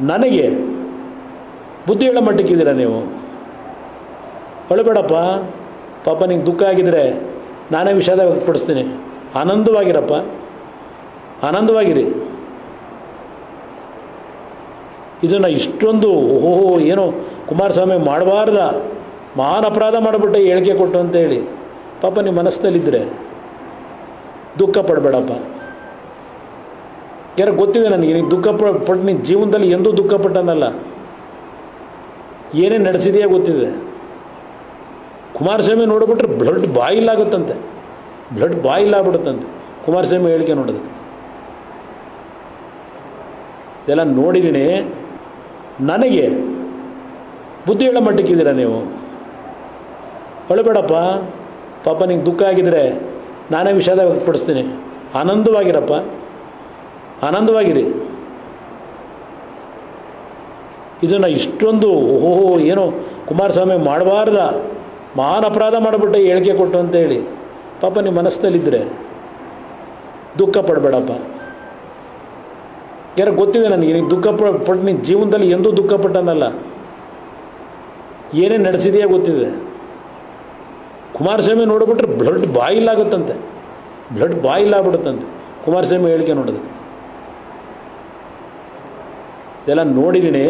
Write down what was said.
ನನಗೆ ಬುದ್ಧಿ ಹೇಳೋ ಮಟ್ಟಕ್ಕಿದ್ದೀರಾ ನೀವು? ಒಳಬೇಡಪ್ಪ ಪಾಪ ನಿಂಗೆ ದುಃಖ ಆಗಿದ್ರೆ ನಾನೇ ವಿಷಾದ ವ್ಯಕ್ತಪಡಿಸ್ತೀನಿ. ಆನಂದವಾಗಿರಪ್ಪ. ಆನಂದವಾಗಿರಿ. ಇದನ್ನು ಇಷ್ಟೊಂದು ಓಹೋ, ಏನೋ ಕುಮಾರಸ್ವಾಮಿ ಮಾಡಬಾರ್ದ. ಮಹಾನ್ ಅಪರಾಧ ಮಾಡಿಬಿಟ್ಟೆ ಹೇಳಿಕೆ ಕೊಟ್ಟು ಅಂತೇಳಿ ಪಾಪ ನಿಮ್ಮ ಮನಸ್ಸಿನಲ್ಲಿದ್ದರೆ ದುಃಖ ಪಡಬೇಡಪ್ಪ. ಯಾರು ಗೊತ್ತಿದೆ ನನಗೆ? ನೀನು ದುಃಖ ಪಟ್ಟು ನಿನ್ನ ಜೀವನದಲ್ಲಿ ಎಂದೂ ದುಃಖ ಪಟ್ಟನಲ್ಲ. ಏನೇ ನಡೆಸಿದೆಯಾ ಗೊತ್ತಿದೆ. ಕುಮಾರಸ್ವಾಮಿ ನೋಡಿಬಿಟ್ರೆ ಬ್ಲಡ್ ಬಾಯಿಲಾಗುತ್ತಂತೆ ಬ್ಲಡ್ ಬಾಯಿಲಾಗ್ಬಿಡುತ್ತಂತೆ ಕುಮಾರಸ್ವಾಮಿ ಹೇಳಿಕೆ ನೋಡಿದ್ರೆ. ಇದೆಲ್ಲ ನೋಡಿದ್ದೀನಿ. ನನಗೆ ಬುದ್ಧಿ ಹೇಳೋ ಮಟ್ಟಕ್ಕಿದ್ದೀರಾ ನೀವು? ಹೊಳಬೇಡಪ್ಪ. ಪಾಪ ನಿಂಗೆ ದುಃಖ ಆಗಿದ್ರೆ ನಾನೇ ವಿಷಾದ ವ್ಯಕ್ತಪಡಿಸ್ತೀನಿ. ಆನಂದವಾಗಿರಪ್ಪ. ಆನಂದವಾಗಿರಿ ಇದನ್ನು ಇಷ್ಟೊಂದು, ಓಹೋ, ಏನೋ ಕುಮಾರಸ್ವಾಮಿ ಮಾಡಬಾರ್ದ, ಮಹಾನ್ ಅಪರಾಧ ಮಾಡಿಬಿಟ್ಟೆ ಹೇಳಿಕೆ ಕೊಟ್ಟು ಅಂತೇಳಿ ಪಾಪ ನಿಮ್ಮ ಮನಸ್ಸಲ್ಲಿದ್ದರೆ ದುಃಖ ಪಡಬೇಡಪ್ಪ. ಯಾರು ಗೊತ್ತಿದೆ ನನಗೆ, ನೀನು ದುಃಖ ಪಟ್ಟು ನಿನ್ನ ಜೀವನದಲ್ಲಿ ಎಂದೂ ದುಃಖ ಪಟ್ಟನಲ್ಲ. ನಡೆಸಿದೆಯಾ ಗೊತ್ತಿದೆ. ಕುಮಾರಸ್ವಾಮಿ ನೋಡಿಬಿಟ್ರೆ ಬ್ಲಡ್ ಬಾಯಿಲಾಗುತ್ತಂತೆ ಬ್ಲಡ್ ಬಾಯಿಲಾಗ್ಬಿಡುತ್ತಂತೆ ಕುಮಾರಸ್ವಾಮಿ ಹೇಳಿಕೆ ನೋಡಿದ್ರೆ. ಇದೆಲ್ಲ ನೋಡಿದ್ದೀನಿ